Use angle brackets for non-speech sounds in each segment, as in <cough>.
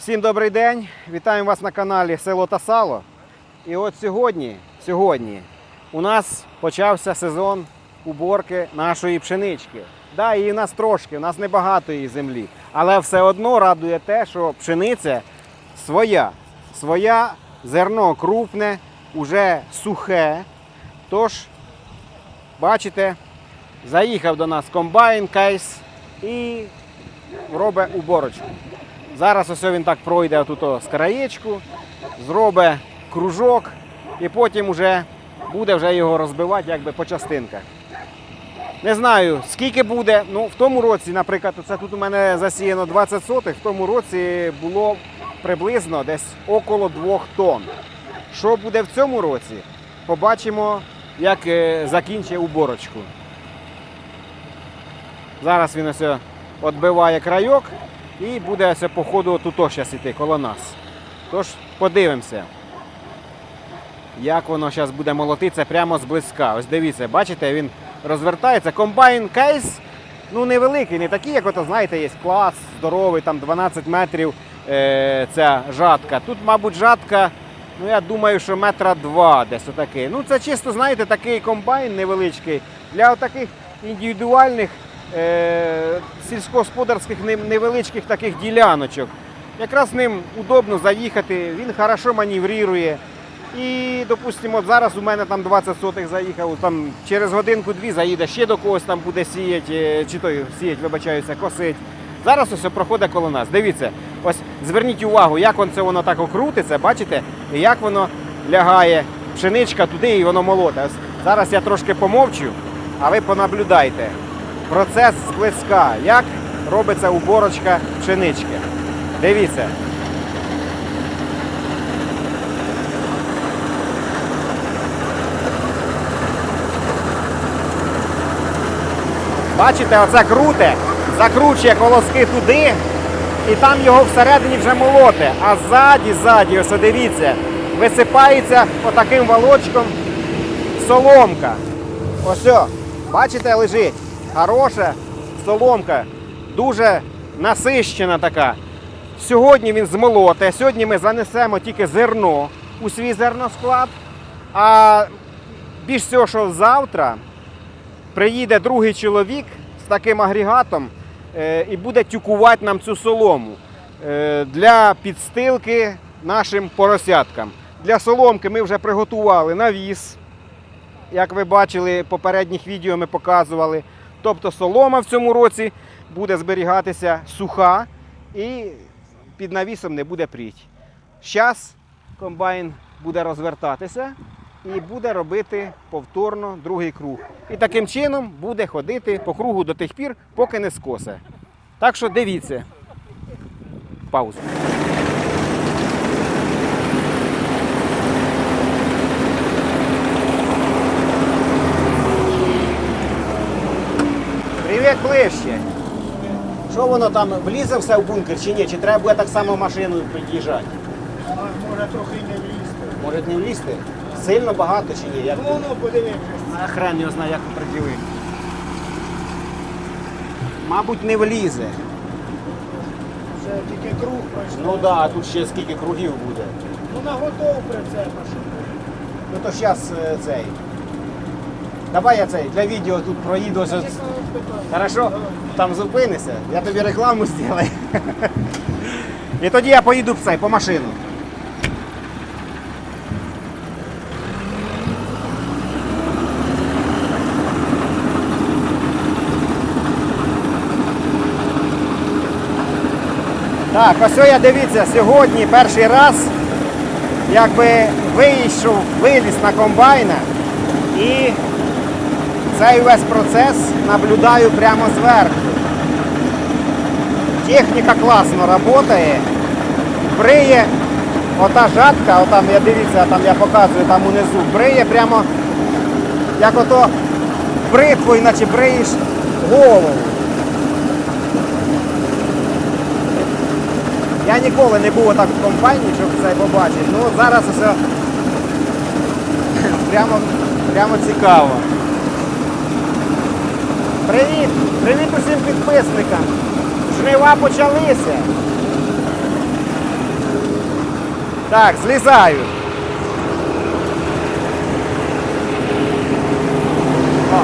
Всім добрий день! Вітаємо вас на каналі Село та Сало. І от сьогодні, сьогодні у нас почався сезон уборки нашої пшенички. Да, її у нас трошки, у нас небагато її землі. Але все одно радує те, що пшениця своя. Своя, зерно крупне, уже сухе. Тож, бачите, заїхав до нас комбайн кейс і робить уборочку. Зараз ось він так пройде отут з краєчку, зробить кружок і потім вже буде вже його розбивати якби по частинках. Не знаю, скільки буде. Ну, в тому році, наприклад, це тут у мене засіяно 20 сотих, в тому році було приблизно десь около 2 тонн. Що буде в цьому році? Побачимо, як е, закінчить уборочку. Зараз він ось відбиває крайок і буде ось по тут зараз іти коло нас. Тож подивимося, як воно зараз буде молотитися прямо зблизька. Ось дивіться, бачите, він розвертається. Комбайн кейс ну невеликий, не такий, як ото, знаєте, є клас здоровий, там 12 метрів е, ця жатка. Тут, мабуть, жатка, ну я думаю, що метра два десь отакий. Ну це чисто, знаєте, такий комбайн невеличкий для таких індивідуальних сільськогосподарських невеличких таких діляночок. Якраз ним удобно заїхати, він хорошо маневрує. І, допустимо, зараз у мене там 20 сотих заїхав, там через годинку-дві заїде ще до когось там буде сіяти, е, чи той сіять, вибачаюся, косить. Зараз ось проходить коло нас. Дивіться, ось зверніть увагу, як он це воно так окрутиться, бачите, і як воно лягає пшеничка туди і воно молоте. Зараз я трошки помовчу, а ви понаблюдайте. Процес зблизька, як робиться уборочка пшенички. Дивіться. Бачите, оце круте, закручує колоски туди, і там його всередині вже молоте. А ззаді, ззаді, ось дивіться, висипається отаким волочком соломка. Ось, бачите, лежить. Хороша соломка, дуже насищена така. Сьогодні він змолоте. Сьогодні ми занесемо тільки зерно у свій зерносклад. А більш всього, що завтра приїде другий чоловік з таким агрегатом е, і буде тюкувати нам цю солому е, для підстилки нашим поросяткам. Для соломки ми вже приготували навіс. Як ви бачили, попередніх відео ми показували. Тобто солома в цьому році буде зберігатися суха і під навісом не буде пріть. Зараз комбайн буде розвертатися і буде робити повторно другий круг. І таким чином буде ходити по кругу до тих пір, поки не скосе. Так що дивіться. Паузу. Привіт ближче. Що воно там влізе все в бункер чи ні? Чи треба буде так само машиною під'їжджати? А, може трохи не влізти. Може не влізти? Сильно багато чи ні? Як Ну, ну, подивимося. А хрен його знає, як приділити. Мабуть, не влізе. Це тільки круг пройшов. Ну так, да, тут ще скільки кругів буде. Ну, на готов прицепа, що Ну то зараз цей. Давай я цей для відео тут проїду. ось- Хорошо? Там зупинися, я тобі рекламу зроблю. І тоді я поїду цей по машину. Так, ось я дивіться, сьогодні перший раз якби вийшов, виліз на комбайна і цей весь процес наблюдаю прямо зверху. Техніка класно працює. Бриє ота жатка, отам я дивіться, там я показую там унизу, бриє прямо як ото бритвою, наче бриєш голову. Я ніколи не був отак в компанії, щоб це побачити. Ну зараз усе <laughs> прямо, прямо цікаво. Привіт! Привіт усім підписникам! Жнива почалися. Так, злізаю. О.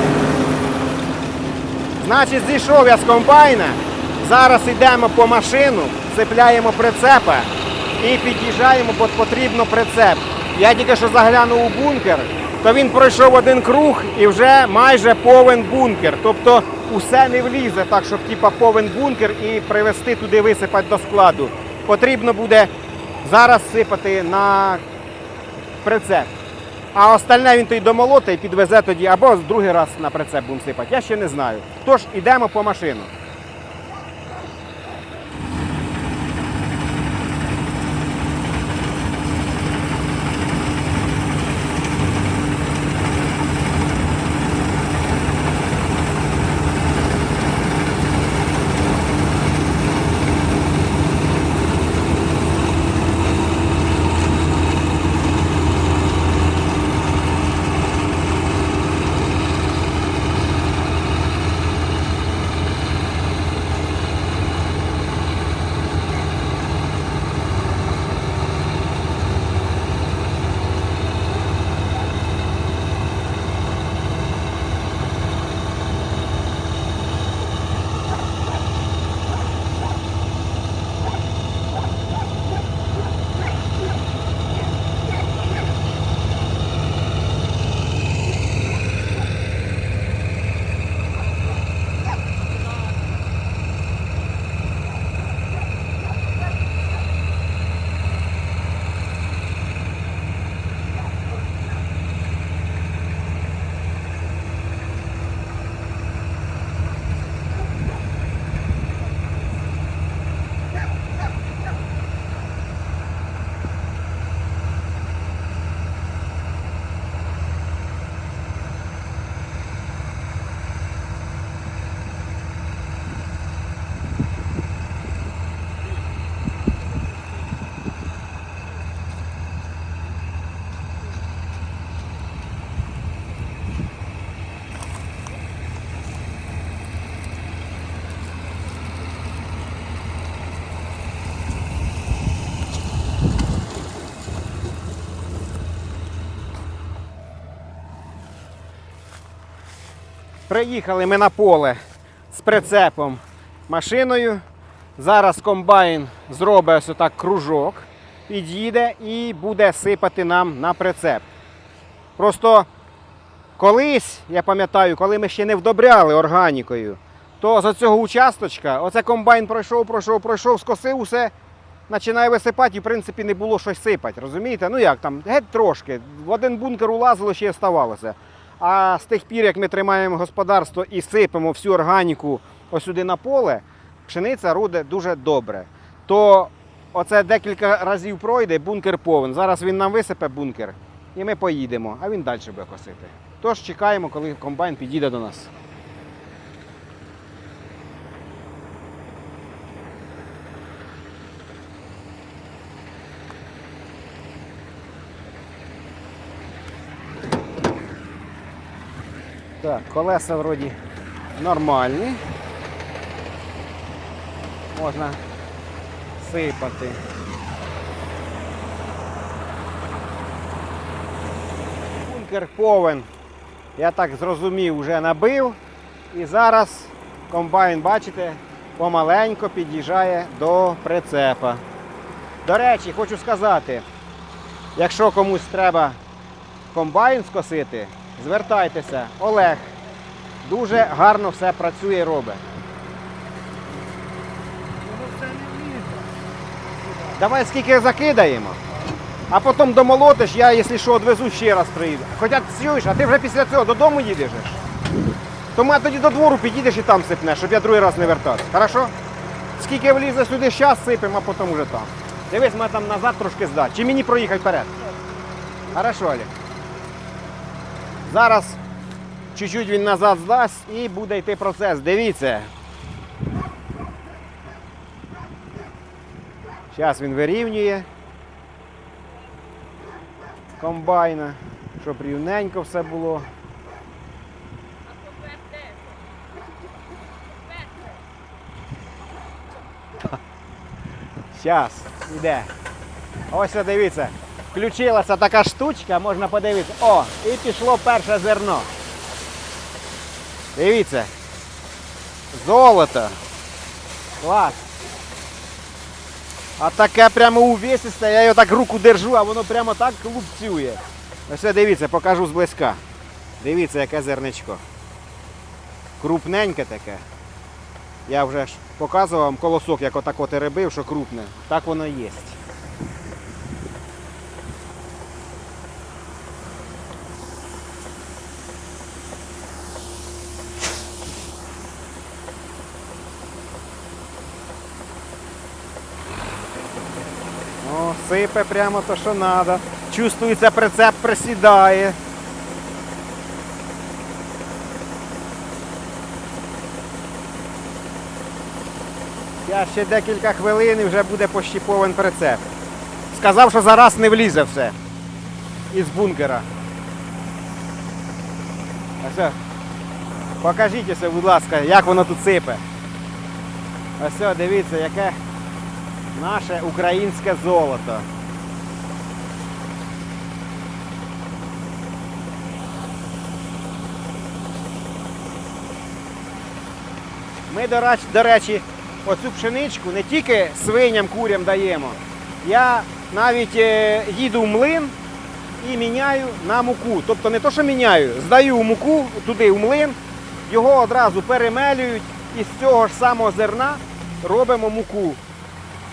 Значить, зійшов я з комбайна. Зараз йдемо по машину, цепляємо прицепа і під'їжджаємо, бо потрібно прицеп. Я тільки що заглянув у бункер, то він пройшов один круг і вже майже повен бункер. Тобто усе не влізе, так щоб типа повен бункер і привезти туди висипати до складу. Потрібно буде зараз сипати на прицеп. А остальне він тоді домолоте і підвезе тоді, або другий раз на прицеп будемо сипати. Я ще не знаю. Тож йдемо по машину. Приїхали ми на поле з прицепом машиною. Зараз комбайн зробить ось отак кружок, під'їде і буде сипати нам на прицеп. Просто колись, я пам'ятаю, коли ми ще не вдобряли органікою, то за цього участочка, оце комбайн пройшов, пройшов, пройшов, скосив усе, починає висипати і в принципі не було щось сипати. Розумієте? Ну як там, геть трошки. В один бункер улазило, ще й оставалося. А з тих пір, як ми тримаємо господарство і сипемо всю органіку ось сюди на поле, пшениця руде дуже добре. То оце декілька разів пройде, бункер повен. Зараз він нам висипе бункер, і ми поїдемо, а він далі буде косити. Тож чекаємо, коли комбайн підійде до нас. Так, колеса вроді нормальні. Можна сипати. Бункер повен, я так зрозумів, вже набив. І зараз комбайн, бачите, помаленько під'їжджає до прицепа. До речі, хочу сказати, якщо комусь треба комбайн скосити, звертайтеся. Олег дуже гарно все працює і робить. Давай скільки закидаємо, а потім домолотиш, я, якщо що, одвезу ще раз приїду. Хоча чуєш, а ти вже після цього додому їдеш? Тому я тоді до двору підійдеш і там сипнеш, щоб я другий раз не вертався. Хорошо? Скільки влізе сюди, зараз сипемо, а потім вже там. Дивись, мене там назад трошки здати. Чи мені проїхати вперед? Хорошо, Олег. Зараз чуть-чуть він назад здасть і буде йти процес. Дивіться. Зараз він вирівнює комбайна, щоб рівненько все було. Зараз, іде. Ось дивіться. Включилася така штучка, можна подивитися. О, і пішло перше зерно. Дивіться. Золото. Клас. А таке прямо увесисте, я його так руку держу, а воно прямо так лупцює. Ось дивіться, покажу зблизька. Дивіться, яке зерничко. Крупненьке таке. Я вже ж показував вам колосок, як отак от і рибив, що крупне. Так воно є. О, сипе прямо то, що треба. Чувствується, прицеп присідає. Я ще декілька хвилин і вже буде пощіпован прицеп. Сказав, що зараз не влізе все із бункера. Ось, о, покажіть будь ласка, як воно тут сипе. Ось, дивіться, яке наше українське золото. Ми, до речі, оцю пшеничку не тільки свиням, курям даємо. Я навіть е, їду в млин і міняю на муку. Тобто не то, що міняю, здаю муку туди в млин, його одразу перемелюють і з цього ж самого зерна робимо муку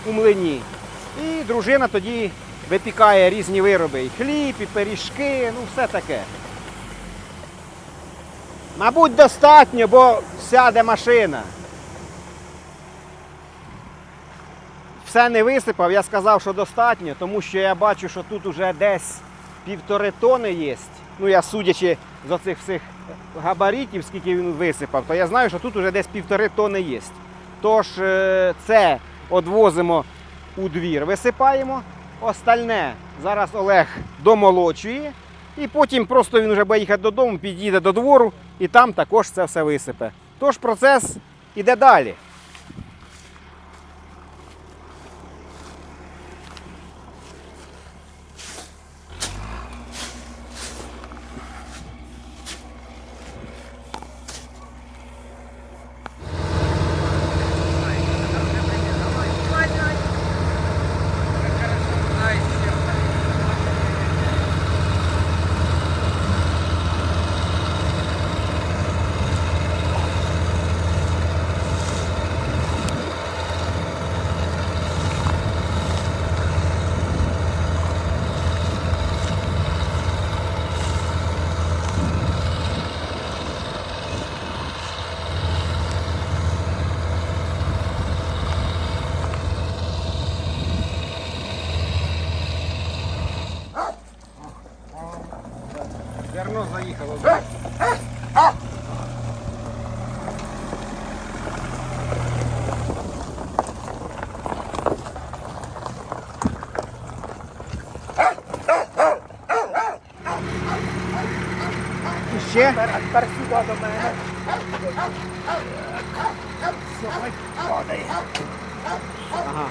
у млині. І дружина тоді випікає різні вироби. І хліб, і пиріжки, ну все таке. Мабуть, достатньо, бо сяде машина. Все не висипав, я сказав, що достатньо, тому що я бачу, що тут уже десь півтори тони є. Ну, я судячи з оцих всіх габаритів, скільки він висипав, то я знаю, що тут уже десь півтори тони є. Тож е, це одвозимо у двір, висипаємо. Остальне зараз Олег домолочує. І потім просто він вже буде їхати додому, під'їде до двору і там також це все висипе. Тож процес іде далі. Зерно заїхало. І ще? Тепер сюди до мене. Сьогодні падає. Ага.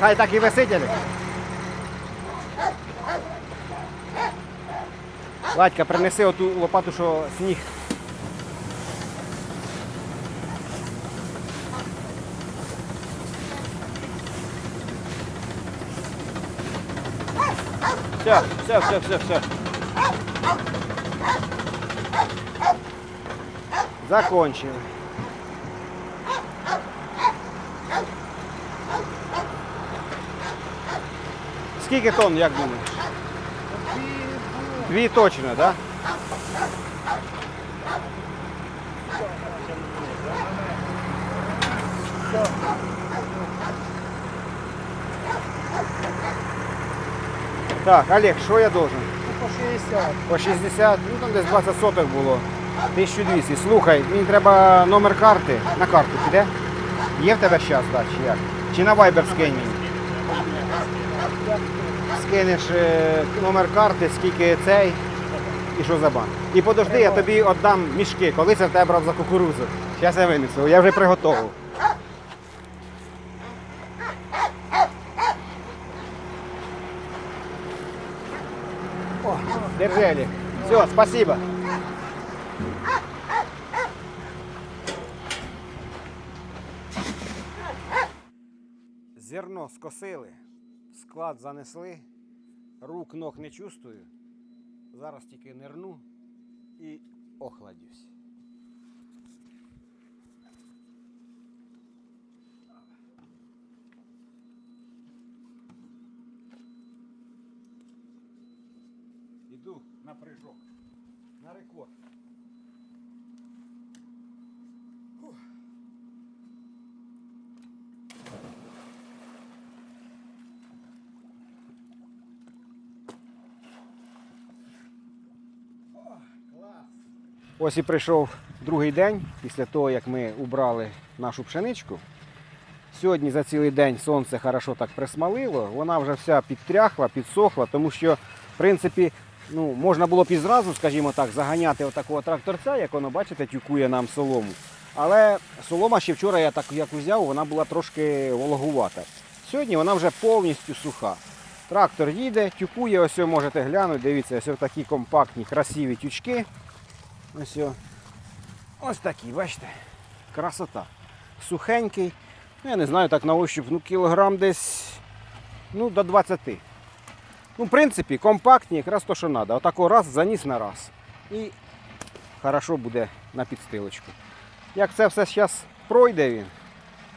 Хай так і висить. Олег. Принеси оту лопату, що сніг. Все, все, все, все, все. Закончили. Скільки тонн, як думаєш? Дві точно, так? Да? Так, Олег, що я должен? По 60. По 60, ну там десь 20 соток було. 1200. Слухай, мені треба номер карти. На карту піде? Є в тебе час, так, чи як? Чи на Viber скинь мені? Скинеш е, номер карти, скільки цей і що за банк. І подожди, я тобі віддам мішки. Коли це в тебе брав за кукурузу. Зараз я винесу, я вже приготував. О, держи, Олег. Все, спасибо. Зерно скосили, склад занесли, рук ног не чувствую. Зараз тільки нирну і охладюсь. Іду на прыжок. На рекорд. Ось і прийшов другий день після того, як ми убрали нашу пшеничку. Сьогодні за цілий день сонце хорошо так присмалило, вона вже вся підтряхла, підсохла, тому що, в принципі, ну, можна було б і зразу, скажімо так, заганяти отакого тракторця, як воно, бачите, тюкує нам солому. Але солома ще вчора я так як взяв, вона була трошки вологувата. Сьогодні вона вже повністю суха. Трактор їде, тюкує, ось можете глянути, дивіться, ось такі компактні, красиві тючки. Ось, о. ось такі, бачите, красота. Сухенький. Ну, я не знаю, так на ощуп, ну кілограм десь ну, до 20. Ну, в принципі, компактні, якраз то, що треба. Отако раз заніс на раз. І хорошо буде на підстилочку. Як це все зараз пройде він,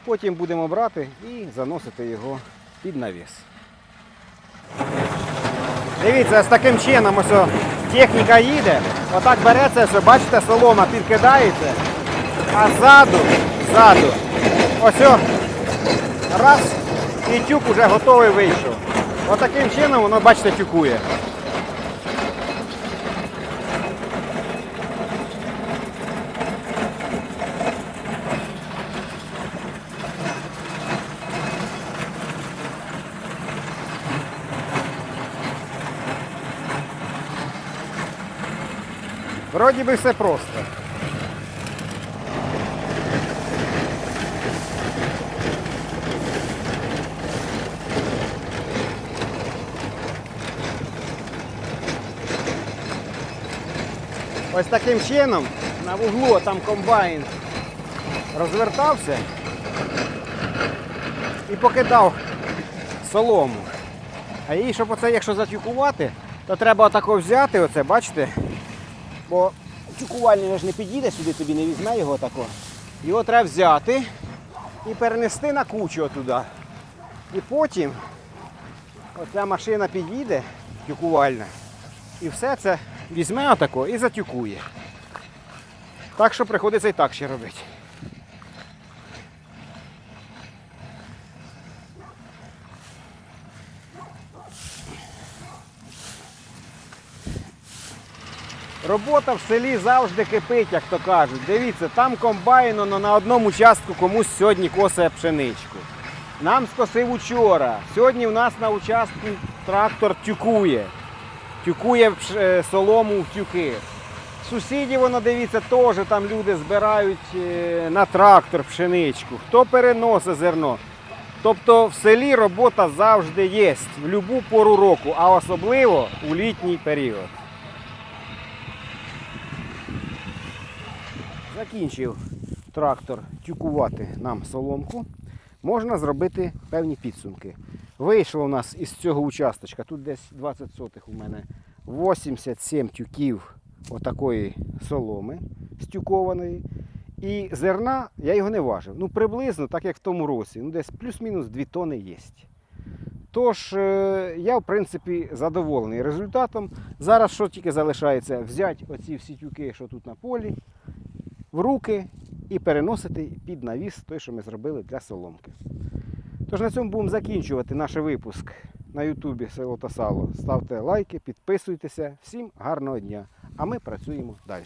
потім будемо брати і заносити його під навіс. Дивіться, з таким чином ось техніка їде, отак береться, все, бачите, солома підкидається, а ззаду, ззаду, ось раз, і тюк уже готовий вийшов. Отаким чином воно, бачите, тюкує. Вроді би все просто. Ось таким чином на вуглу там комбайн розвертався і покидав солому. А їй, щоб оце, якщо затюкувати, то треба отако взяти, оце, бачите, бо тюкувальний ж не підійде сюди, тобі не візьме його тако. Його треба взяти і перенести на кучу туди. І потім оця машина підійде, тюкувальна, і все це візьме отако і затюкує. Так що приходиться і так ще робити. Робота в селі завжди кипить, як то кажуть. Дивіться, там комбайн воно на одному участку комусь сьогодні косає пшеничку. Нам скосив учора. Сьогодні в нас на участку трактор тюкує. Тюкує е, солому в тюки. Сусідів, воно дивіться, теж там люди збирають е, на трактор пшеничку. Хто переносить зерно. Тобто в селі робота завжди є в будь-яку пору року, а особливо у літній період. Закінчив трактор тюкувати нам соломку. Можна зробити певні підсумки. Вийшло у нас із цього участочка, тут десь 20 сотих у мене 87 тюків отакої соломи стюкованої. І зерна я його не важив. Ну, приблизно, так як в тому році, ну десь плюс-мінус 2 тони є. Тож, е, я, в принципі, задоволений результатом. Зараз що тільки залишається взяти оці всі тюки, що тут на полі, в руки і переносити під навіс той, що ми зробили для соломки. Тож на цьому будемо закінчувати наш випуск на Ютубі Село та Сало. Ставте лайки, підписуйтеся. Всім гарного дня. А ми працюємо далі.